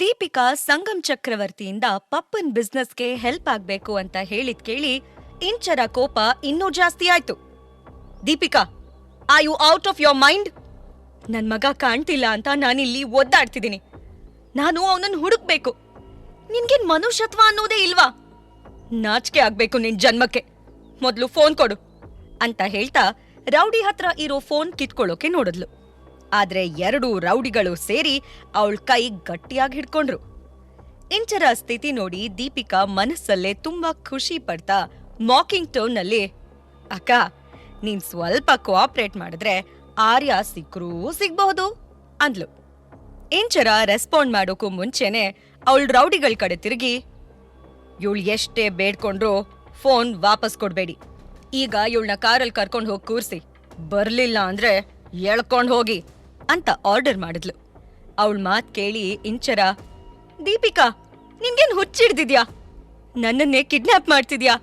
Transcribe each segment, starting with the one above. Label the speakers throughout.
Speaker 1: ದೀಪಿಕಾ ಸಂಗಮ್ ಚಕ್ರವರ್ತಿಯಿಂದ ಪಪ್ಪನ್ ಬಿಸ್ನೆಸ್ಗೆ ಹೆಲ್ಪ್ ಆಗ್ಬೇಕು ಅಂತ ಹೇಳಿದ್ ಕೇಳಿ ಇಂಚರ ಕೋಪ ಇನ್ನೂ ಜಾಸ್ತಿ ಆಯ್ತು. Deepika are you out of your mind ನನ್ ಮಗ ಕಾಣ್ತಿಲ್ಲ ಅಂತ ನಾನಿಲ್ಲಿ ಒದ್ದಾಡ್ತಿದ್ದೀನಿ. ನಾನು ಅವನನ್ನ ಹುಡುಕ್ಬೇಕು. ನಿನ್ಗೇನ್ ಮನುಷ್ಯತ್ವ ಅನ್ನೋದೇ ಇಲ್ವಾ? ನಾಚಿಕೆ ಆಗ್ಬೇಕು ನಿನ್ ಜನ್ಮಕ್ಕೆ. ಮೊದ್ಲು ಫೋನ್ ಕೊಡು ಅಂತ ಹೇಳ್ತಾ ರೌಡಿ ಹತ್ರ ಇರೋ ಫೋನ್ ಕಿತ್ಕೊಳ್ಳೋಕೆ ನೋಡಿದ್ಲು. ಆದ್ರೆ ಎರಡು ರೌಡಿಗಳು ಸೇರಿ ಅವಳ ಕೈ ಗಟ್ಟಿಯಾಗಿ ಹಿಡ್ಕೊಂಡ್ರು. ಇಂಚರ ಸ್ಥಿತಿ ನೋಡಿ ದೀಪಿಕಾ ಮನಸ್ಸಲ್ಲೇ ತುಂಬಾ ಖುಷಿ ಪಡ್ತಾ ಮಾಕಿಂಗ್ ಟೋನ್ನಲ್ಲಿ, ಅಕ್ಕ, ನೀನ್ ಸ್ವಲ್ಪ ಕೋಆಪರೇಟ್ ಮಾಡಿದ್ರೆ ಆರ್ಯ ಸಿಕ್ಕರೂ ಸಿಗ್ಬಹುದು, ಅಂದ್ಲು. ಇಂಚರ ರೆಸ್ಪಾಂಡ್ ಮಾಡೋಕ್ಕೂ ಮುಂಚೆನೆ ಅವಳ ರೌಡಿಗಳ ಕಡೆ ತಿರುಗಿ, ಇವಳು ಎಷ್ಟೇ ಬೇಡ್ಕೊಂಡ್ರು ಫೋನ್ ವಾಪಸ್ ಕೊಡ್ಬೇಡಿ. ಈಗ ಇವಳನ್ನ ಕಾರಲ್ಲಿ ಕರ್ಕೊಂಡು ಹೋಗಿ ಕೂರ್ಸಿ. ಬರ್ಲಿಲ್ಲ ಅಂದ್ರೆ ಎಳ್ಕೊಂಡು ಹೋಗಿ. ಅಂತ ಆರ್ಡರ್ ಮಾಡಿದ್ಲು. ಅವಳ ಮಾತ್ ಕೇಳಿ ಇಂಚರ, ದೀಪಿಕಾ, ನಿನ್ಗೇನ್ ಹುಚ್ಚಿಡ್ದಿದ್ಯಾ? ನನ್ನನ್ನೇ ಕಿಡ್ನಾಪ್ ಮಾಡ್ತಿದ್ಯಾ?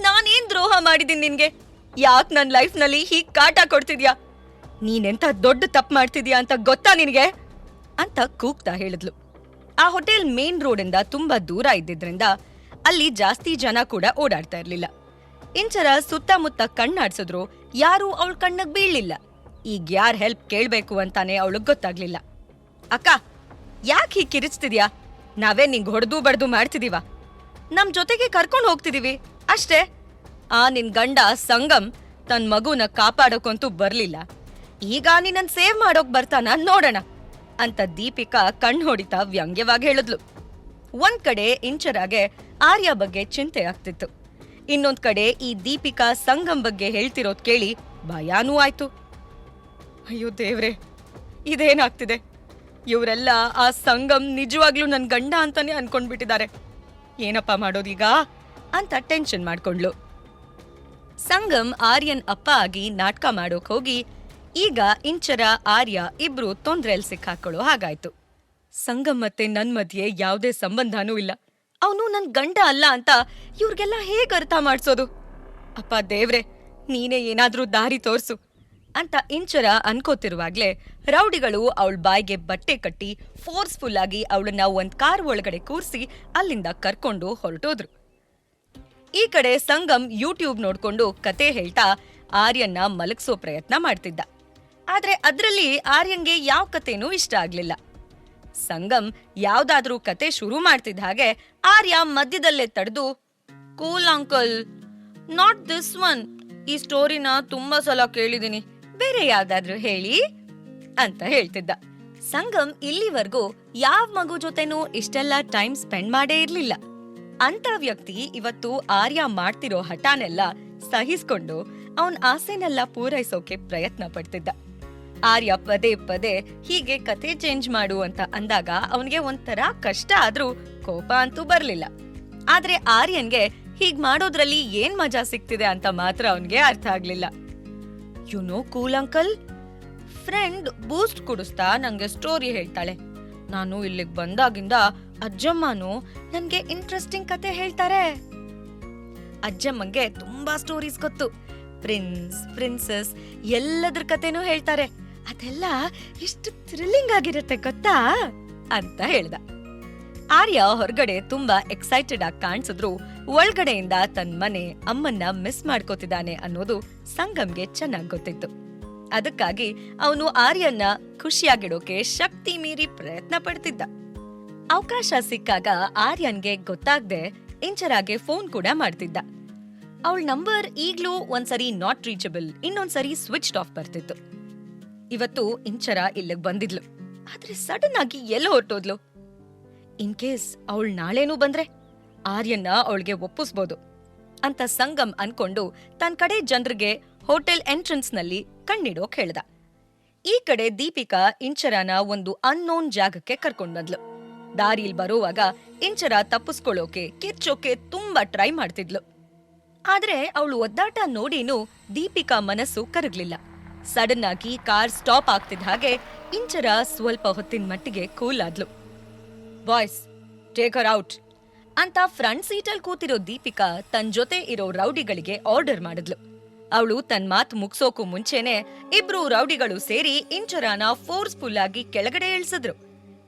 Speaker 1: ನಾನೇನ್ ದ್ರೋಹ ಮಾಡಿದೀನಿ ನಿನ್ಗೆ? ಯಾಕ್ ನನ್ನ ಲೈಫ್ನಲ್ಲಿ ಹೀಗ್ ಕಾಟ ಕೊಡ್ತಿದ್ಯಾ? ನೀನೆಂತ ದೊಡ್ಡ ತಪ್ಪು ಮಾಡ್ತಿದ್ಯಾ ಅಂತ ಗೊತ್ತಾ ನಿನಗೆ? ಅಂತ ಕೂಗ್ತಾ ಹೇಳಿದ್ಲು. ಆ ಹೋಟೆಲ್ ಮೇನ್ ರೋಡಿಂದ ತುಂಬಾ ದೂರ ಇದ್ದಿದ್ರಿಂದ ಅಲ್ಲಿ ಜಾಸ್ತಿ ಜನ ಕೂಡ ಓಡಾಡ್ತಾ ಇರಲಿಲ್ಲ. ಇಂಚರ ಸುತ್ತಮುತ್ತ ಕಣ್ಣಾಡ್ಸಿದ್ರು, ಯಾರೂ ಅವಳ ಕಣ್ಣಗ್ ಬೀಳ್ಲಿಲ್ಲ. ಈಗ ಯಾರ್ ಹೆಲ್ಪ್ ಕೇಳ್ಬೇಕು ಅಂತಾನೆ ಅವಳಿಗೆ ಗೊತ್ತಾಗ್ಲಿಲ್ಲ. ಅಕ್ಕ, ಯಾಕೆ ಹೀಗೆ ಕಿರಿಚ್ತಿದ್ಯಾ? ನಾವೇ ನಿಂಗ್ ಹೊಡೆದು ಬಡ್ದು ಮಾಡ್ತಿದೀವ. ನಮ್ ಜೊತೆಗೆ ಕರ್ಕೊಂಡು ಹೋಗ್ತಿದೀವಿ. ಅಷ್ಟೇ. ಆ ನಿನ್ ಗಂಡ ಸಂಗಮ್ ತನ್ ಮಗುನ ಕಾಪಾಡೋಕಂತೂ ಬರ್ಲಿಲ್ಲ. ಈಗ ನಿನ್ನನ್ ಸೇವ್ ಮಾಡೋಕ್ ಬರ್ತಾನ ನೋಡೋಣ ಅಂತ ದೀಪಿಕಾ ಕಣ್ ಹೊಡಿತಾ ವ್ಯಂಗ್ಯವಾಗಿ ಹೇಳಿದ್ಲು. ಒಂದ್ ಕಡೆ ಇಂಚರಾಗೆ ಆರ್ಯ ಬಗ್ಗೆ ಚಿಂತೆ ಆಗ್ತಿತ್ತು. ಇನ್ನೊಂದ್ ಕಡೆ ಈ ದೀಪಿಕಾ ಸಂಗಮ್ ಬಗ್ಗೆ ಹೇಳ್ತಿರೋದ್ ಕೇಳಿ ಭಯಾನೂ ಆಯ್ತು. ಅಯ್ಯೋ ದೇವ್ರೆ, ಇದೇನಾಗ್ತಿದೆ? ಇವರೆಲ್ಲ ಆ ಸಂಗಮ್ ನಿಜವಾಗ್ಲೂ ನನ್ ಗಂಡ ಅಂತಾನೆ ಅನ್ಕೊಂಡ್ಬಿಟ್ಟಿದ್ದಾರೆ. ಏನಪ್ಪ ಮಾಡೋದೀಗ? ಅಂತ ಟೆನ್ಷನ್ ಮಾಡ್ಕೊಂಡ್ಲು. ಸಂಗಮ್ ಆರ್ಯನ್ ಅಪ್ಪ ಆಗಿ ನಾಟಕ ಮಾಡೋಕ್ ಹೋಗಿ, ಈಗ ಇಂಚರ, ಆರ್ಯ ಇಬ್ರು ತೊಂದ್ರೆಲ್ ಸಿಕ್ಕಾಕೊಳ್ಳೋ ಹಾಗಾಯ್ತು. ಸಂಗಮ್ ಮತ್ತೆ ನನ್ ಮಧ್ಯೆ ಯಾವ್ದೇ ಸಂಬಂಧನೂ ಇಲ್ಲ. ಅವನು ನನ್ ಗಂಡ ಅಲ್ಲ ಅಂತ ಇವ್ರಿಗೆಲ್ಲ ಹೇಗ್ ಅರ್ಥ ಮಾಡ್ಸೋದು? ಅಪ್ಪ ದೇವ್ರೆ, ನೀನೇ ಏನಾದ್ರೂ ದಾರಿ ತೋರ್ಸು. ಅಂತ ಇಂಚರ ಅನ್ಕೋತಿರುವಾಗ್ಲೇ ರೌಡಿಗಳು ಅವಳ ಬಾಯಿಗೆ ಬಟ್ಟೆ ಕಟ್ಟಿ ಫೋರ್ಸ್ಫುಲ್ ಆಗಿ ಅವಳನ್ನ ಒಂದ್ ಕಾರ್ ಒಳಗಡೆ ಕೂರ್ಸಿ ಅಲ್ಲಿಂದ ಕರ್ಕೊಂಡು ಹೊರಟೋದ್ರು. ಈ ಕಡೆ ಸಂಗಮ್ ಯೂಟ್ಯೂಬ್ ನೋಡ್ಕೊಂಡು ಕತೆ ಹೇಳ್ತಾ ಆರ್ಯನ್ನ ಮಲಗಿಸೋ ಪ್ರಯತ್ನ ಮಾಡ್ತಿದ್ದ. ಆದ್ರೆ ಅದ್ರಲ್ಲಿ ಆರ್ಯನ್ಗೆ ಯಾವ ಕತೆನೂ ಇಷ್ಟ ಆಗ್ಲಿಲ್ಲ. ಸಂಗಮ್ ಯಾವ್ದಾದ್ರೂ ಕತೆ ಶುರು ಮಾಡ್ತಿದ್ದ ಹಾಗೆ ಆರ್ಯ ಮಧ್ಯದಲ್ಲೇ ತಡೆದು cool uncle not this one ಈ ಸ್ಟೋರಿನ ತುಂಬಾ ಸಲ ಕೇಳಿದೀನಿ. ಬೇರೆ ಯಾವ್ದಾದ್ರೂ ಹೇಳಿ ಅಂತ ಹೇಳ್ತಿದ್ದ. ಸಂಗಮ್ ಇಲ್ಲಿವರೆಗೂ ಯಾವ ಮಗು ಜೊತೆನೂ ಇಷ್ಟೆಲ್ಲ ಟೈಮ್ ಸ್ಪೆಂಡ್ ಮಾಡೇ ಇರ್ಲಿಲ್ಲ. ಅಂತ ವ್ಯಕ್ತಿ ಇವತ್ತು ಆರ್ಯ ಮಾಡ್ತಿರೋ ಹಠಾನೆಲ್ಲ ಸಹಿಸ್ಕೊಂಡು ಅವನ್ ಆಸೆನೆಲ್ಲ ಪೂರೈಸೋಕೆ ಪ್ರಯತ್ನ ಪಡ್ತಿದ್ದ. ಆರ್ಯ ಪದೇ ಪದೇ ಹೀಗೆ ಕತೆ ಚೇಂಜ್ ಮಾಡು ಅಂತ ಅಂದಾಗ ಅವನಿಗೆ ಒಂಥರ ಕಷ್ಟ ಆದ್ರೂ ಕೋಪ ಅಂತೂ ಬರ್ಲಿಲ್ಲ. ಆದ್ರೆ ಆರ್ಯನ್ಗೆ ಹೀಗ್ ಮಾಡೋದ್ರಲ್ಲಿ ಏನ್ ಮಜಾ ಸಿಗ್ತಿದೆ ಅಂತ ಮಾತ್ರ ಅವನ್ಗೆ ಅರ್ಥ ಆಗ್ಲಿಲ್ಲ. You know cool uncle friend Boost ಕುಡಿಸ್ತಾ ನಂಗೆ ಸ್ಟೋರಿ ಹೇಳ್ತಾಳೆ. ನಾನು ಇಲ್ಲಿಗೆ ಬಂದಾಗಿಂದ ಅಜ್ಜಮ್ಮನು ನನಗೆ ಇಂಟ್ರೆಸ್ಟಿಂಗ್ ಕತೆ ಹೇಳ್ತಾರೆ. ಅಜ್ಜಮ್ಮಂಗೆ ತುಂಬಾ ಸ್ಟೋರೀಸ್ ಗೊತ್ತು. ಪ್ರಿನ್ಸ್ ಪ್ರಿನ್ಸಸ್ ಎಲ್ಲದ್ರ ಕತೆನೂ ಹೇಳ್ತಾರೆ. ಅದೆಲ್ಲ ಎಷ್ಟು ಥ್ರಿಲ್ಲಿಂಗ್ ಆಗಿರುತ್ತೆ ಗೊತ್ತಾ? ಅಂತ ಹೇಳ್ದ. ಆರ್ಯ ಹೊರಗಡೆ ತುಂಬಾ ಎಕ್ಸೈಟೆಡ್ ಆಗಿ ಕಾಣಿಸಿದ್ರು ಒಳಗಡೆಯಿಂದ ತನ್ನ ಮನೆ ಅಮ್ಮನ್ನ ಮಿಸ್ ಮಾಡ್ಕೋತಿದ್ದಾನೆ ಅನ್ನೋದು ಸಂಗಮ್ಗೆ ಚೆನ್ನಾಗ್ ಗೊತ್ತಿತ್ತು. ಅದಕ್ಕಾಗಿ ಅವನು ಆರ್ಯನ್ನ ಖುಷಿಯಾಗಿಡೋಕೆ ಶಕ್ತಿ ಮೀರಿ ಪ್ರಯತ್ನ ಪಡ್ತಿದ್ದ. ಅವಕಾಶ ಸಿಕ್ಕಾಗ ಆರ್ಯನ್ಗೆ ಗೊತ್ತಾಗ್ದೆ ಇಂಚರಾಗೆ ಫೋನ್ ಕೂಡ ಮಾಡ್ತಿದ್ದ. ಅವಳ ನಂಬರ್ ಈಗ್ಲೂ ಒಂದ್ಸರಿ ನಾಟ್ ರೀಚಬಲ್ ಇನ್ನೊಂದ್ಸರಿ ಸ್ವಿಚ್ ಆಫ್ ಬರ್ತಿತ್ತು. ಇವತ್ತು ಇಂಚರ ಇಲ್ಲಿಗೆ ಬಂದಿದ್ಲು. ಆದ್ರೆ ಸಡನ್ ಆಗಿ ಎಲ್ಲ ಹೊರಟೋದ್ಲು. ಇನ್ ಕೇಸ್ ಅವಳು ನಾಳೆನೂ ಬಂದ್ರೆ ಆರ್ಯನ್ನ ಅವಳಿಗೆ ಒಪ್ಪಿಸ್ಬೋದು ಅಂತ ಸಂಗಮ್ ಅನ್ಕೊಂಡು ತನ್ ಕಡೆ ಜನರಿಗೆ ಹೋಟೆಲ್ ಎಂಟ್ರೆನ್ಸ್ನಲ್ಲಿ ಕಣ್ಣಿಡೋಕ್ ಹೇಳ್ದ. ಈ ಕಡೆ ದೀಪಿಕಾ ಇಂಚರನ ಒಂದು ಅನ್ನೋನ್ ಜಾಗಕ್ಕೆ ಕರ್ಕೊಂಡ್ ಬಂದ್ಲು. ದಾರಿಲ್ ಬರೋವಾಗ ಇಂಚರ ತಪ್ಪಿಸ್ಕೊಳ್ಳೋಕೆ ಕಿರ್ಚೋಕೆ ತುಂಬಾ ಟ್ರೈ ಮಾಡ್ತಿದ್ಲು. ಆದ್ರೆ ಅವಳು ಒದ್ದಾಟ ನೋಡಿನೂ ದೀಪಿಕಾ ಮನಸ್ಸು ಕರಗ್ಲಿಲ್ಲ. ಸಡನ್ ಆಗಿ ಕಾರ್ ಸ್ಟಾಪ್ ಆಗ್ತಿದ್ದ ಹಾಗೆ ಇಂಚರ ಸ್ವಲ್ಪ ಹೊತ್ತಿನ ಮಟ್ಟಿಗೆ ಕೂಲ್ ಆದ್ಲು. Boys, take out. ಅಂತ ಫ್ರಂಟ್ ಸೀಟಲ್ಲಿ ಕೂತಿರೋ ದೀಪಿಕಾ ತನ್ ಜೊತೆ ಇರೋ ರೌಡಿಗಳಿಗೆ ಆರ್ಡರ್ ಮಾಡಿದ್ಲು. ಅವಳು ತನ್ ಮಾತು ಮುಗಿಸೋಕು ಮುಂಚೆನೆ ಇಬ್ರು ರೌಡಿಗಳು ಸೇರಿ ಇಂಚರಾನ ಫೋರ್ಸ್ಫುಲ್ ಆಗಿ ಕೆಳಗಡೆ ಇಳಿಸಿದ್ರು.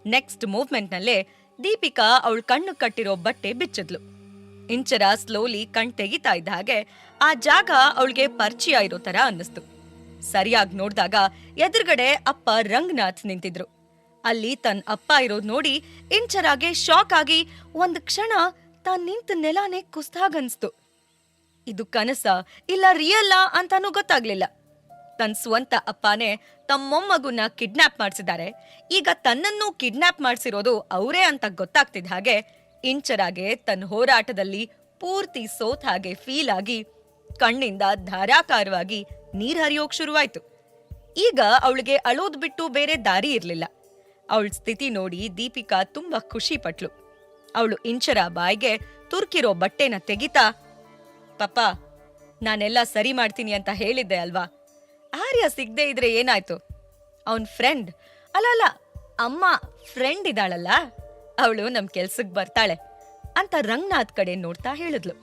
Speaker 1: ನೆಕ್ಸ್ಟ್ ಮೂವ್ಮೆಂಟ್ನಲ್ಲೇ ದೀಪಿಕಾ ಅವಳು ಕಣ್ಣು ಕಟ್ಟಿರೋ ಬಟ್ಟೆ ಬಿಚ್ಚಿದ್ಲು. ಇಂಚರ ಸ್ಲೋಲಿ ಕಣ್ ತೆಗಿತಾ ಇದ್ದ ಹಾಗೆ ಆ ಜಾಗ ಅವಳಿಗೆ ಪರಿಚಯ ಇರೋ ತರ ಅನ್ನಿಸ್ತು. ಸರಿಯಾಗಿ ನೋಡಿದಾಗ ಎದುರುಗಡೆ ಅಪ್ಪ ರಂಗನಾಥ್ ನಿಂತಿದ್ರು. ಅಲ್ಲಿ ತನ್ನ ಅಪ್ಪ ಇರೋದ್ ನೋಡಿ ಇಂಚರಾಗೆ ಶಾಕ್ ಆಗಿ ಒಂದ್ ಕ್ಷಣ ತಾನ್ ನಿಂತ ನೆಲಾನೇ ಕುಸ್ದಾಗನ್ಸ್ತು ಇದು ಕನಸ ಇಲ್ಲ ರಿಯಲ್ಲ ಅಂತಾನೂ ಗೊತ್ತಾಗ್ಲಿಲ್ಲ. ತನ್ನ ಸ್ವಂತ ಅಪ್ಪನೇ ತಮ್ಮ ಮೊಮ್ಮಗುನ ಕಿಡ್ನಾಪ್ ಮಾಡಿಸಿದ್ದಾರೆ. ಈಗ ತನ್ನನ್ನು ಕಿಡ್ನಾಪ್ ಮಾಡಿಸಿರೋದು ಅವರೇ ಅಂತ ಗೊತ್ತಾಗ್ತಿದ್ದ ಹಾಗೆ ಇಂಚರಾಗೆ ತನ್ನ ಹೋರಾಟದಲ್ಲಿ ಪೂರ್ತಿ ಸೋತ್ ಹಾಗೆ ಫೀಲ್ ಆಗಿ ಕಣ್ಣಿಂದ ಧಾರಾಕಾರವಾಗಿ ನೀರ್ ಹರಿಯೋಕ್ ಶುರುವಾಯ್ತು. ಈಗ ಅವಳಿಗೆ ಅಳೋದ್ ಬಿಟ್ಟು ಬೇರೆ ದಾರಿ ಇರ್ಲಿಲ್ಲ. ಅವಳ ಸ್ಥಿತಿ ನೋಡಿ ದೀಪಿಕಾ ತುಂಬಾ ಖುಷಿ ಪಟ್ಲು. ಅವಳು ಇಂಚರ ಬಾಯ್ಗೆ ತುರ್ಕಿರೋ ಬಟ್ಟೆನ ತೆಗಿತಾ, ಪಪ್ಪ, ನಾನೆಲ್ಲ ಸರಿ ಮಾಡ್ತೀನಿ ಅಂತ ಹೇಳಿದ್ದೆ ಅಲ್ವಾ? ಆರ್ಯ ಸಿಗದೆ ಇದ್ರೆ ಏನಾಯ್ತು? ಅವನ್ ಫ್ರೆಂಡ್ ಅಲ್ಲ ಅಲ್ಲ, ಅಮ್ಮ ಫ್ರೆಂಡ್ ಇದ್ದಾಳಲ್ಲ? ಅವಳು ನಮ್ ಕೆಲ್ಸಕ್ ಬರ್ತಾಳೆ ಅಂತ ರಂಗನಾಥ್ ಕಡೆ ನೋಡ್ತಾ ಹೇಳಿದ್ಲು.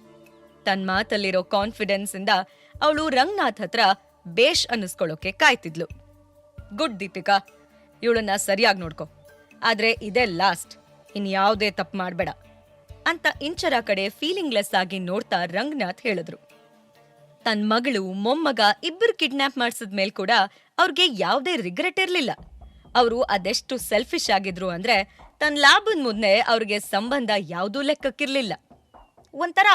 Speaker 1: ತನ್ ಮಾತಲ್ಲಿರೋ ಕಾನ್ಫಿಡೆನ್ಸ್ ಇಂದ ಅವಳು ರಂಗನಾಥ್ ಹತ್ರ ಬೇಷ್ ಅನ್ನಿಸ್ಕೊಳ್ಳೋಕೆ ಕಾಯ್ತಿದ್ಲು. ಗುಡ್ ದೀಪಿಕಾ ಇವಳನ್ನ ಸರಿಯಾಗಿ ನೋಡ್ಕೊ. ಆದ್ರೆ ಇದೇ ಲಾಸ್ಟ್. ಇನ್ ಯಾವುದೇ ತಪ್ಪು ಮಾಡ್ಬೇಡ. ಅಂತ ಇಂಚರ ಕಡೆ ಫೀಲಿಂಗ್ಲೆಸ್ ಆಗಿ ನೋಡ್ತಾ ರಂಗನಾಥ್ ಹೇಳಿದ್ರು. ತನ್ ಮಗಳು, ಮೊಮ್ಮಗ ಇಬ್ಬರು ಕಿಡ್ನಾಪ್ ಮಾಡಿಸಿದ ಮೇಲ್ ಕೂಡ ಅವ್ರಿಗೆ ಯಾವುದೇ ರಿಗ್ರೆಟ್ ಇರ್ಲಿಲ್ಲ. ಅವರು ಅದೆಷ್ಟು ಸೆಲ್ಫಿಶ್ ಆಗಿದ್ರು ಅಂದ್ರೆ ತನ್ನ ಲಾಭದ ಮುಂದೆ ಅವ್ರಿಗೆ ಸಂಬಂಧ ಯಾವುದೂ ಲೆಕ್ಕಕ್ಕಿರ್ಲಿಲ್ಲ. ಒಂಥರ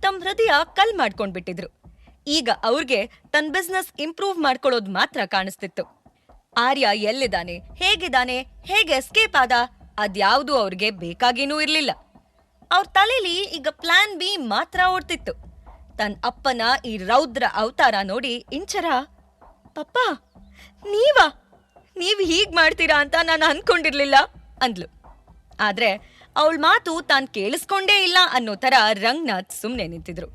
Speaker 1: ತಮ್ಮ ಹೃದಯ ಕಲ್ ಮಾಡ್ಕೊಂಡ್ಬಿಟ್ಟಿದ್ರು. ಈಗ ಅವ್ರಿಗೆ ತನ್ನ ಬಿಸ್ನೆಸ್ ಇಂಪ್ರೂವ್ ಮಾಡ್ಕೊಳ್ಳೋದು ಮಾತ್ರ ಕಾಣಿಸ್ತಿತ್ತು. ಆರ್ಯ ಎಲ್ಲಿದ್ದಾನೆ? ಹೇಗಿದ್ದಾನೆ? ಹೇಗೆ ಎಸ್ಕೇಪ್ ಆದ? ಅದ್ಯಾವುದು ಅವ್ರಿಗೆ ಬೇಕಾಗಿನೂ ಇರ್ಲಿಲ್ಲ. ಅವ್ರ ತಲೆಲಿ ಈಗ ಪ್ಲಾನ್ ಬಿ ಮಾತ್ರ ಓಡ್ತಿತ್ತು. ತನ್ನ ಅಪ್ಪನ ಈ ರೌದ್ರ ಅವತಾರ ನೋಡಿ ಇಂಚರ, ಪಪ್ಪ, ನೀವಾ? ನೀವ್ ಹೀಗ್ ಮಾಡ್ತೀರಾ ಅಂತ ನಾನು ಅನ್ಕೊಂಡಿರ್ಲಿಲ್ಲ, ಅಂದ್ಲು. ಆದ್ರೆ ಅವಳ ಮಾತು ತಾನ್ ಕೇಳಿಸ್ಕೊಂಡೇ ಇಲ್ಲ ಅನ್ನೋ ತರ ರಂಗನಾಥ್ ಸುಮ್ನೆ ನಿಂತಿದ್ರು.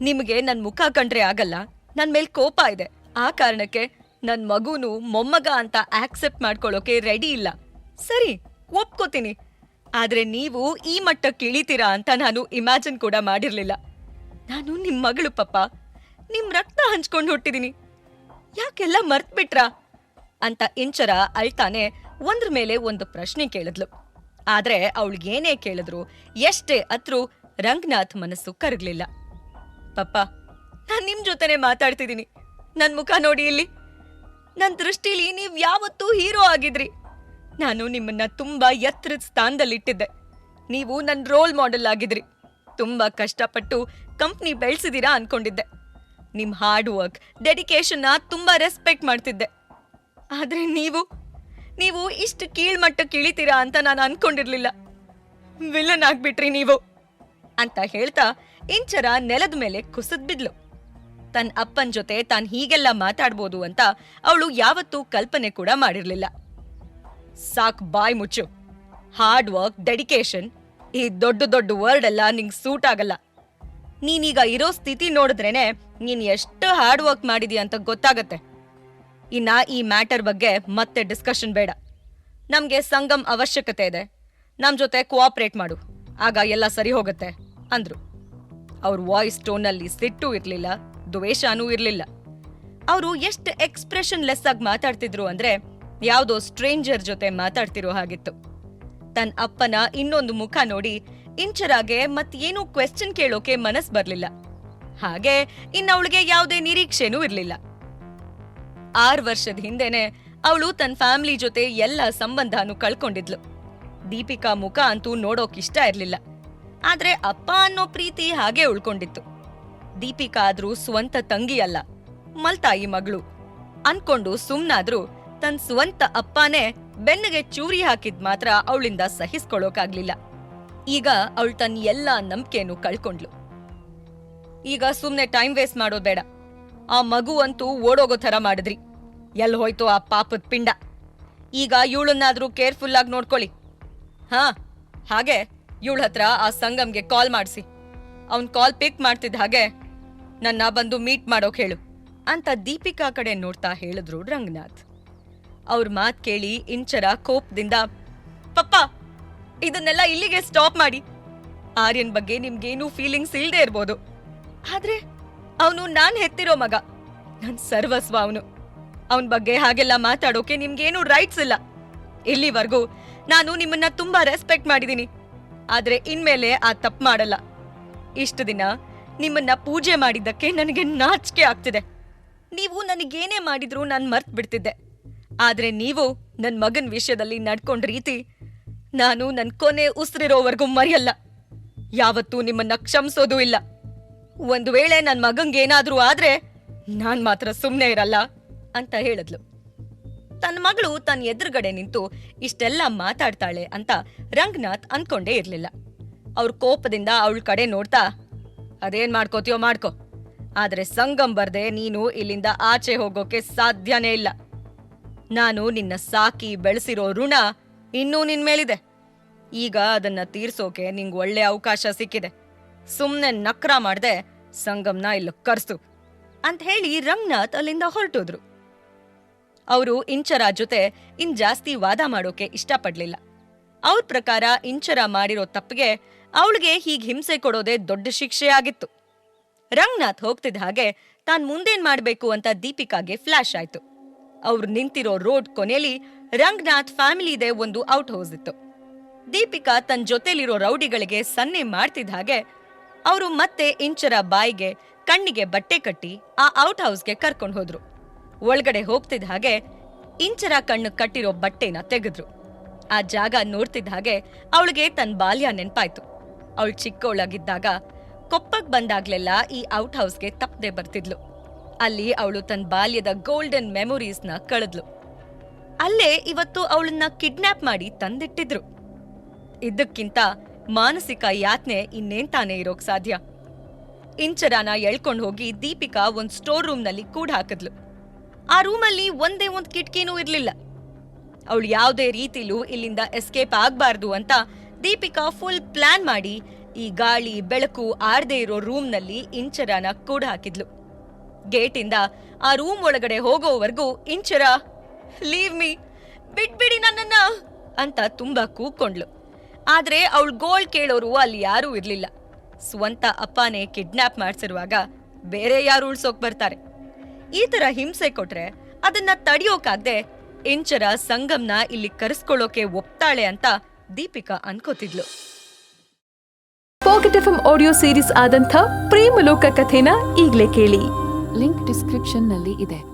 Speaker 1: ನಿಮಗೆ ನನ್ ಮುಖ ಕಂಡ್ರೆ ಆಗಲ್ಲ ನನ್ನ ಮೇಲೆ ಕೋಪ ಇದೆ. ಆ ಕಾರಣಕ್ಕೆ ನನ್ ಮಗುನು ಮೊಮ್ಮಗ ಅಂತ ಆಕ್ಸೆಪ್ಟ್ ಮಾಡ್ಕೊಳ್ಳೋಕೆ ರೆಡಿ ಇಲ್ಲ. ಸರಿ, ಒಪ್ಕೋತೀನಿ. ಆದ್ರೆ ನೀವು ಈ ಮಟ್ಟಕ್ಕೆ ಇಳಿತೀರಾ ಅಂತ ನಾನು ಇಮ್ಯಾಜಿನ್ ಕೂಡ ಮಾಡಿರ್ಲಿಲ್ಲ. ನಾನು ನಿಮ್ ಮಗಳು ಪಪ್ಪ ನಿಮ್ ರಕ್ತ ಹಂಚ್ಕೊಂಡು ಹುಟ್ಟಿದೀನಿ. ಯಾಕೆಲ್ಲ ಮರ್ತ್ಬಿಟ್ರಾ? ಅಂತ ಇಂಚರ ಅಳ್ತಾನೆ ಒಂದ್ರ ಮೇಲೆ ಒಂದು ಪ್ರಶ್ನೆ ಕೇಳಿದ್ಲು. ಆದ್ರೆ ಅವಳಿಗೇನೇ ಕೇಳಿದ್ರು ಎಷ್ಟೇ ಅತ್ರು ರಂಗನಾಥ್ ಮನಸ್ಸು ಕರಗ್ಲಿಲ್ಲ. ಪಪ್ಪ ನಾನ್ ನಿಮ್ ಜೊತೆನೆ ಮಾತಾಡ್ತಿದ್ದೀನಿ ನನ್ ಮುಖ ನೋಡಿ ಇಲ್ಲಿ. ನನ್ ದೃಷ್ಟಿಲಿ ನೀವ್ ಯಾವತ್ತೂ ಹೀರೋ ಆಗಿದ್ರಿ. ನಾನು ನಿಮ್ಮನ್ನ ತುಂಬಾ ಎತ್ತರದ ಸ್ಥಾನದಲ್ಲಿಟ್ಟಿದ್ದೆ. ನೀವು ನನ್ನ ರೋಲ್ ಮಾಡೆಲ್ ಆಗಿದ್ರಿ. ತುಂಬಾ ಕಷ್ಟಪಟ್ಟು ಕಂಪ್ನಿ ಬೆಳೆಸಿದೀರಾ ಅನ್ಕೊಂಡಿದ್ದೆ. ನಿಮ್ ಹಾರ್ಡ್ ವರ್ಕ್ ಡೆಡಿಕೇಶನ್ನ ತುಂಬಾ ರೆಸ್ಪೆಕ್ಟ್ ಮಾಡ್ತಿದ್ದೆ. ಆದ್ರೆ ನೀವು ನೀವು ಇಷ್ಟು ಕೀಳ್ಮಟ್ಟಕ್ಕೆ ಇಳಿತೀರಾ ಅಂತ ನಾನು ಅನ್ಕೊಂಡಿರ್ಲಿಲ್ಲ. ವಿಲನ್ ಆಗ್ಬಿಟ್ರಿ ನೀವು. ಅಂತ ಹೇಳ್ತಾ ಇಂಚರ ನೆಲದ ಮೇಲೆ ಕುಸಿದ್ ಬಿದ್ಲು. ತನ್ನ ಅಪ್ಪನ ಜೊತೆ ತಾನು ಹೀಗೆಲ್ಲ ಮಾತಾಡ್ಬೋದು ಅಂತ ಅವಳು ಯಾವತ್ತೂ ಕಲ್ಪನೆ ಕೂಡ ಮಾಡಿರಲಿಲ್ಲ. ಸಾಕ್ ಬಾಯ್ ಮುಚ್ಚು. ಹಾರ್ಡ್ ವರ್ಕ್ ಡೆಡಿಕೇಶನ್ ಈ ದೊಡ್ಡ ದೊಡ್ಡ ವರ್ಡ್ ಎಲ್ಲ ನಿಂಗೆ ಸೂಟ್ ಆಗಲ್ಲ. ನೀನೀಗ ಇರೋ ಸ್ಥಿತಿ ನೋಡಿದ್ರೇನೆ ನೀನ್ ಎಷ್ಟು ಹಾರ್ಡ್ ವರ್ಕ್ ಮಾಡಿದೀಯ ಅಂತ ಗೊತ್ತಾಗತ್ತೆ. ಇನ್ನ ಈ ಮ್ಯಾಟರ್ ಬಗ್ಗೆ ಮತ್ತೆ ಡಿಸ್ಕಷನ್ ಬೇಡ. ನಮ್ಗೆ ಸಂಗಮ್ ಅವಶ್ಯಕತೆ ಇದೆ. ನಮ್ ಜೊತೆ ಕೋಆಪರೇಟ್ ಮಾಡು. ಆಗ ಎಲ್ಲ ಸರಿ ಹೋಗುತ್ತೆ, ಅಂದ್ರು. ಅವ್ರ ವಾಯ್ಸ್ ಟೋನಲ್ಲಿ ಸಿಟ್ಟು ಇರ್ಲಿಲ್ಲ. ದ್ವೇಷನೂ ಇರಲಿಲ್ಲ. ಅವರು ಎಷ್ಟು ಎಕ್ಸ್ಪ್ರೆಷನ್ ಲೆಸ್ ಆಗಿ ಮಾತಾಡ್ತಿದ್ರು ಅಂದ್ರೆ ಯಾವುದೋ ಸ್ಟ್ರೇಂಜರ್ ಜೊತೆ ಮಾತಾಡ್ತಿರೋ ಹಾಗಿತ್ತು. ತನ್ನ ಅಪ್ಪನ ಇನ್ನೊಂದು ಮುಖ ನೋಡಿ ಇಂಚರಾಗೆ ಮತ್ತೇನೂ ಕ್ವೆಶ್ಚನ್ ಕೇಳೋಕೆ ಮನಸ್ ಬರ್ಲಿಲ್ಲ. ಹಾಗೆ ಇನ್ನವಳಿಗೆ ಯಾವುದೇ ನಿರೀಕ್ಷೆನೂ ಇರ್ಲಿಲ್ಲ. ಆರ್ ವರ್ಷದ ಹಿಂದೆನೆ ಅವಳು ತನ್ನ ಫ್ಯಾಮಿಲಿ ಜೊತೆ ಎಲ್ಲ ಸಂಬಂಧನೂ ಕಳ್ಕೊಂಡಿದ್ಲು. ದೀಪಿಕಾ ಮುಖ ಅಂತೂ ನೋಡೋಕಿಷ್ಟ ಇರ್ಲಿಲ್ಲ. ಆದ್ರೆ ಅಪ್ಪ ಅನ್ನೋ ಪ್ರೀತಿ ಹಾಗೆ ಉಳ್ಕೊಂಡಿತ್ತು. ದೀಪಿಕಾ ಆದ್ರೂ ಸ್ವಂತ ತಂಗಿ ಅಲ್ಲ ಮಲ್ತಾಯಿ ಮಗಳು. ಅನ್ಕೊಂಡು ಸುಮ್ನಾದ್ರೂ ತನ್ ಸ್ವಂತ ಅಪ್ಪನೇ ಬೆನ್ನಿಗೆ ಚೂರಿ ಹಾಕಿದ್ ಮಾತ್ರ ಅವಳಿಂದ ಸಹಿಸ್ಕೊಳ್ಳೋಕಾಗ್ಲಿಲ್ಲ ಈಗ ಅವಳು ತನ್ನ ಎಲ್ಲಾ ನಂಬಿಕೆಯನ್ನು ಕಳ್ಕೊಂಡ್ಲು. ಈಗ ಸುಮ್ನೆ ಟೈಮ್ ವೇಸ್ಟ್ ಮಾಡೋದ್ ಬೇಡ. ಆ ಮಗು ಅಂತೂ ಓಡೋಗೋ ಥರ ಮಾಡಿದ್ರಿ. ಎಲ್ ಹೋಯ್ತು ಆ ಪಾಪದ ಪಿಂಡ? ಈಗ ಇವಳನ್ನಾದ್ರೂ ಕೇರ್ಫುಲ್ ಆಗಿ ನೋಡ್ಕೊಳ್ಳಿ. ಹಾ, ಹಾಗೆ ಇವಳ ಹತ್ರ ಆ ಸಂಗಮ್ಗೆ ಕಾಲ್ ಮಾಡಿಸಿ. ಅವ್ನ್ ಕಾಲ್ ಪಿಕ್ ಮಾಡ್ತಿದ್ದ ಹಾಗೆ ನನ್ನ ಬಂದು ಮೀಟ್ ಮಾಡೋಕ್ ಹೇಳು. ಅಂತ ದೀಪಿಕಾ ಕಡೆ ನೋಡ್ತಾ ಹೇಳಿದ್ರು ರಂಗನಾಥ್. ಅವ್ರ ಮಾತ್ ಕೇಳಿ ಇಂಚರ ಕೋಪದಿಂದ, ಪಪ್ಪ, ಇದನ್ನೆಲ್ಲ ಇಲ್ಲಿಗೆ ಸ್ಟಾಪ್ ಮಾಡಿ. ಆರ್ಯನ್ ಬಗ್ಗೆ ನಿಮ್ಗೇನೂ ಫೀಲಿಂಗ್ಸ್ ಇಲ್ದೇ ಇರ್ಬೋದು. ಆದ್ರೆ ಅವನು ನಾನ್ ಹೆತ್ತಿರೋ ಮಗ. ನನ್ ಸರ್ವಸ್ವ ಅವನು. ಅವನ್ ಬಗ್ಗೆ ಹಾಗೆಲ್ಲ ಮಾತಾಡೋಕೆ ನಿಮ್ಗೇನು ರೈಟ್ಸ್ ಇಲ್ಲ. ಇಲ್ಲಿವರೆಗೂ ನಾನು ನಿಮ್ಮನ್ನ ತುಂಬಾ ರೆಸ್ಪೆಕ್ಟ್ ಮಾಡಿದೀನಿ. ಆದ್ರೆ ಇನ್ಮೇಲೆ ಆ ತಪ್ಪು ಮಾಡಲ್ಲ. ಇಷ್ಟು ದಿನ ನಿಮ್ಮನ್ನ ಪೂಜೆ ಮಾಡಿದ್ದಕ್ಕೆ ನನಗೆ ನಾಚಿಕೆ ಆಗ್ತಿದೆ. ನೀವು ನನಗೇನೇ ಮಾಡಿದ್ರು ನಾನು ಮರ್ತ್ ಬಿಡ್ತಿದ್ದೆ ಆದ್ರೆ ನೀವು ನನ್ನ ಮಗನ್ ವಿಷಯದಲ್ಲಿ ನಡ್ಕೊಂಡ ರೀತಿ ನಾನು ನನ್ನ ಕೊನೆ ಉಸಿರಿರೋವರೆಗೂ ಮರೆಯಲ್ಲ. ಯಾವತ್ತೂ ನಿಮ್ಮನ್ನ ಕ್ಷಮಿಸೋದೂ ಇಲ್ಲ. ಒಂದು ವೇಳೆ ನನ್ನ ಮಗಂಗೇನಾದ್ರೂ ಆದ್ರೆ ನಾನ್ ಮಾತ್ರ ಸುಮ್ಮನೆ ಇರಲ್ಲ ಅಂತ ಹೇಳಿದ್ಲು. ತನ್ನ ಮಗಳು ತನ್ನ ಎದುರುಗಡೆ ನಿಂತು ಇಷ್ಟೆಲ್ಲ ಮಾತಾಡ್ತಾಳೆ ಅಂತ ರಂಗನಾಥ್ ಅನ್ಕೊಂಡೇ ಇರ್ಲಿಲ್ಲ. ಅವ್ರ ಕೋಪದಿಂದ ಅವಳ ಕಡೆ ನೋಡ್ತಾ ಅದೇನ್ ಮಾಡ್ಕೋತೀಯೋ ಮಾಡ್ಕೋ. ಆದ್ರೆ ಸಂಗಮ್ ಬರ್ದೆ ನೀನು ಇಲ್ಲಿಂದ ಆಚೆ ಹೋಗೋಕೆ ಸಾಧ್ಯನೇ ಇಲ್ಲ. ನಾನು ನಿನ್ನ ಸಾಕಿ ಬೆಳೆಸಿರೋ ಋಣ ಇನ್ನೂ ನಿನ್ ಮೇಲಿದೆ. ಈಗ ಅದನ್ನ ತೀರ್ಸೋಕೆ ನಿಂಗ್ ಒಳ್ಳೆ ಅವಕಾಶ ಸಿಕ್ಕಿದೆ. ಸುಮ್ನೆ ನಕ್ರ ಮಾಡ್ದೆ ಸಂಗಮ್ನ ಇಲ್ಲಿ ಕರ್ಸು ಅಂತ ಹೇಳಿ ರಂಗನಾಥ್ ಅಲ್ಲಿಂದ ಹೊರಟೋದ್ರು. ಅವರು ಇಂಚರ ಜೊತೆ ಇನ್ ಜಾಸ್ತಿ ವಾದ ಮಾಡೋಕೆ ಇಷ್ಟಪಡ್ಲಿಲ್ಲ. ಅವ್ರ ಪ್ರಕಾರ ಇಂಚರ ಮಾಡಿರೋ ತಪ್ಪಿಗೆ ಅವಳಿಗೆ ಹೀಗೆ ಹಿಂಸೆ ಕೊಡೋದೇ ದೊಡ್ಡ ಶಿಕ್ಷೆ ಆಗಿತ್ತು ರಂಗನಾಥ್ ಹೋಗ್ತಿದ್ದ ಹಾಗೆ ತಾನ್ ಮುಂದೇನ್ ಮಾಡ್ಬೇಕು ಅಂತ ದೀಪಿಕಾಗೆ ಫ್ಲಾಶ್ ಆಯ್ತು. ಅವ್ರು ನಿಂತಿರೋ ರೋಡ್ ಕೊನೆಯಲ್ಲಿ ರಂಗನಾಥ್ ಫ್ಯಾಮಿಲಿದೆ ಒಂದು ಔಟ್ ಹೌಸ್ ಇತ್ತು. ದೀಪಿಕಾ ತನ್ನ ಜೊತೆಲಿರೋ ರೌಡಿಗಳಿಗೆ ಸನ್ನೆ ಮಾಡ್ತಿದ್ದ ಹಾಗೆ ಅವರು ಮತ್ತೆ ಇಂಚರ ಬಾಯಿಗೆ ಕಣ್ಣಿಗೆ ಬಟ್ಟೆ ಕಟ್ಟಿ ಆ ಔಟ್ ಹೌಸ್ಗೆ ಕರ್ಕೊಂಡು ಹೋದ್ರು. ಒಳಗಡೆ ಹೋಗ್ತಿದ್ದ ಹಾಗೆ ಇಂಚರ ಕಣ್ಣು ಕಟ್ಟಿರೋ ಬಟ್ಟೆನ ತೆಗೆದ್ರು. ಆ ಜಾಗ ನೋಡ್ತಿದ್ದ ಹಾಗೆ ಅವಳಿಗೆ ತನ್ನ ಬಾಲ್ಯ ನೆನ್ಪಾಯ್ತು. ಅವಳು ಚಿಕ್ಕವಳಾಗಿದ್ದಾಗ ಕೊಪ್ಪಕ್ ಬಂದಾಗ್ಲೆಲ್ಲ ಈ ಔಟ್ ಹೌಸ್ಗೆ ತಪ್ಪದೆ ಬರ್ತಿದ್ಲು. ಅಲ್ಲಿ ಅವಳು ತನ್ನ ಬಾಲ್ಯದ ಗೋಲ್ಡನ್ ಮೆಮೊರೀಸ್ನ ಕಳೆದ್ಲು. ಅಲ್ಲೇ ಇವತ್ತು ಅವಳನ್ನ ಕಿಡ್ನಾಪ್ ಮಾಡಿ ತಂದಿಟ್ಟಿದ್ರು. ಇದಕ್ಕಿಂತ ಮಾನಸಿಕ ಯಾತ್ನೆ ಇನ್ನೇನ್ ತಾನೇ ಇರೋಕ್ ಸಾಧ್ಯ. ಇಂಚರಾನ ಎಳ್ಕೊಂಡು ಹೋಗಿ ದೀಪಿಕಾ ಒಂದ್ ಸ್ಟೋರ್ ರೂಮ್ನಲ್ಲಿ ಕೂಡ ಹಾಕಿದ್ಲು. ಆ ರೂಮಲ್ಲಿ ಒಂದೇ ಒಂದ್ ಕಿಟಕಿನೂ ಇರ್ಲಿಲ್ಲ. ಅವಳು ಯಾವುದೇ ರೀತಿಲೂ ಇಲ್ಲಿಂದ ಎಸ್ಕೇಪ್ ಆಗ್ಬಾರ್ದು ಅಂತ ದೀಪಿಕಾ ಫುಲ್ ಪ್ಲಾನ್ ಮಾಡಿ ಈ ಗಾಳಿ, ಬೆಳಕು ಆರ್ದೇ ಇರೋ ರೂಮ್ನಲ್ಲಿ ಇಂಚರಾನ ಕೂಡ ಹಾಕಿದ್ಲು. ಗೇಟಿಂದ ಆ ರೂಮ್ ಒಳಗಡೆ ಹೋಗೋವರೆಗೂ ಇಂಚರ ಲೀವ್ ಮೀ ಬಿಟ್ಬಿಡಿ ನನ್ನನ್ನ ಅಂತ ತುಂಬಾ ಕೂಗ್ಕೊಂಡ್ಲು ಆದ್ರೆ ಅವಳು ಗೋಳ್ ಕೇಳೋರು ಅಲ್ಲಿ ಯಾರೂ ಇರ್ಲಿಲ್ಲ. ಸ್ವಂತ ಅಪ್ಪನೇ ಕಿಡ್ನಾಪ್ ಮಾಡ್ಸಿರುವಾಗ ಬೇರೆ ಯಾರು ಉಳ್ಸೋಕ್ ಬರ್ತಾರೆ. ಈ ತರ ಹಿಂಸೆ ಕೊಟ್ರೆ ಅದನ್ನ ತಡಿಯೋಕಾಗ್ದೆ ಇಂಚರ ಸಂಗಮ್ನ ಇಲ್ಲಿ ಕರೆಸ್ಕೊಳ್ಳೋಕೆ ಒಪ್ತಾಳೆ ಅಂತ ದೀಪಿಕಾ ಅನ್ಕೋತಿದ್ಲು.
Speaker 2: ಪಾಕೆಟ್ ಎಫ್ ಆಡಿಯೋ ಸೀರೀಸ್ ಆದಂಥ ಪ್ರೇಮಲೋಕ ಕಥೆನ ಈಗಲೇ ಕೇಳಿ.
Speaker 3: ಲಿಂಕ್ ಡಿಸ್ಕ್ರಿಪ್ಷನ್ನಲ್ಲಿ ಇದೆ.